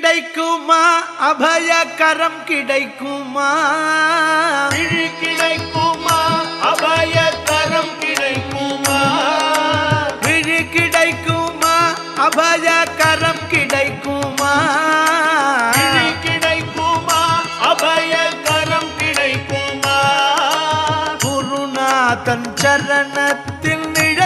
கிடைக்குமா? அபய கரம் கிடைக்குமா கிடைக்குமா? அபய கரம் கிடைக்குமா? விழி கிடைக்குமா? அபய கரம் கிடைக்குமா கிடைக்குமா? அபய கரம் கிடைக்குமா? குருநாதன் சரணத்தில் நிழல்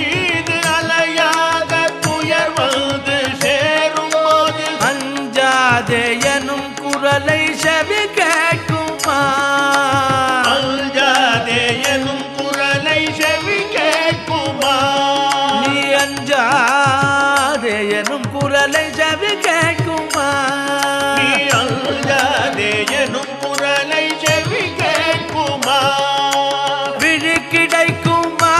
கேட்குமா அஞ்சாதே எனும் குரலை செவி கேட்குமா? விழி கிடைக்குமா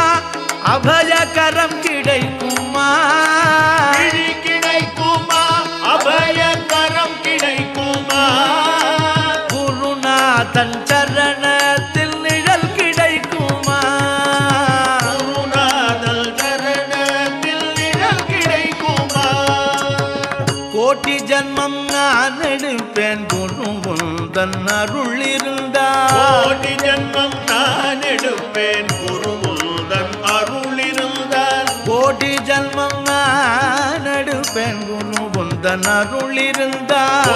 ஜன்மம் நான் எடுப்பேன் குருவுந்தன் அருள் இருந்தால் கோடி ஜன்மம் நான் எடுப்பேன் குருமுந்தன் அருள் இருந்தால் கோடி ஜன்மம் நான் எடுப்பேன் குருவுந்தன் அருள் இருந்தால்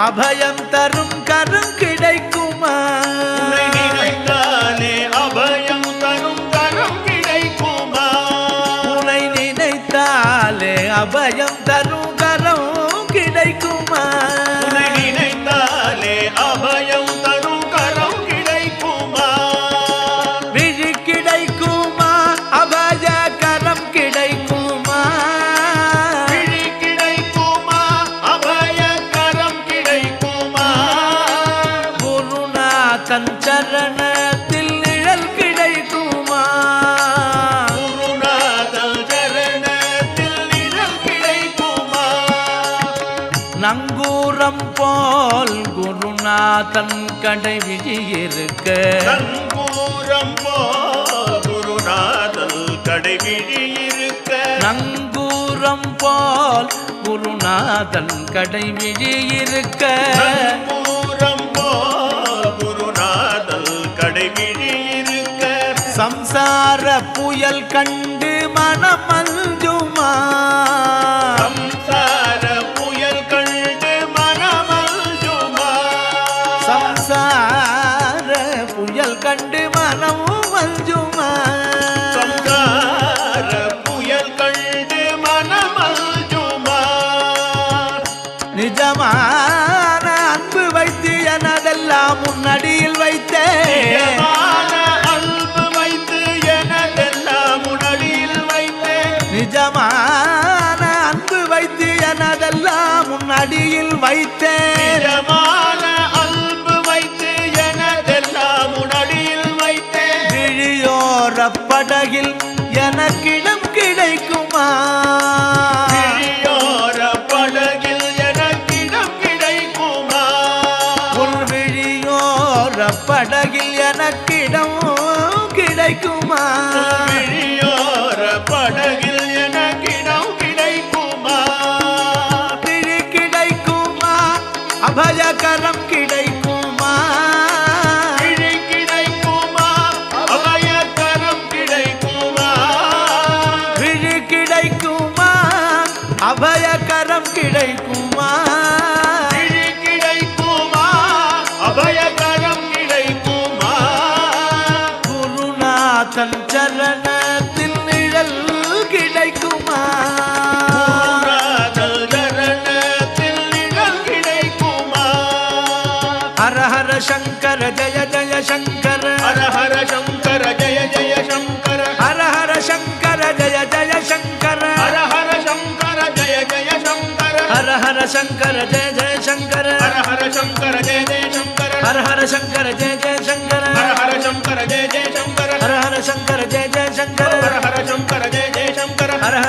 அபயம் தரும் கருங்கு நங்கூரம் போல் குருநாதன் கடை விழியிருக்க. நங்கூரம் போல் குருநாதல் கடைவிழி இருக்க நங்கூரம் போல் குருநாதன் கடை விழியிருக்க. நங்கூரம் போல் குருநாதல் கடைவிழி இருக்க சம்சார புயல் கண்டு மனமல்ஜுமா வைத்தேன் நிஜமான அன்பு வைத்து எனதெல்லாம் உடலில் வைத்தேன் விழியோர படகில் எனக்கிடம் கிடைக்குமா? விழியோர படகில் எனக்கிடம் கிடைக்குமா? உன் படகில் எனக்கிடம் கிடைக்குமா? விழியோர படகில் குருநாதன் சரணத்தில் நிழல் கிடைக்குமா காதல் தரணத்தில் நிழல் கிடைக்குமா ஹர ஹர சங்கர ஜய ஜய சங்கர ஹர ஹர சங்கர ஜய ஜய சங்கர ஹர ஹர சங்கர ஜய ஜய சங்கர ஹர ஹர சங்கர ஜய ஜய சங்கர ஹர ஹர சங்கர ஜய ஜய சங்கர ஹர ஹர சங்கர ஜய ஜய சங்கர ஹர ஹர சங்கர ஜய ஜய சங்கர ஹர ஹர சங்கர ஜய ஜய சங்கர शंकर जय जय शंकर। हर हर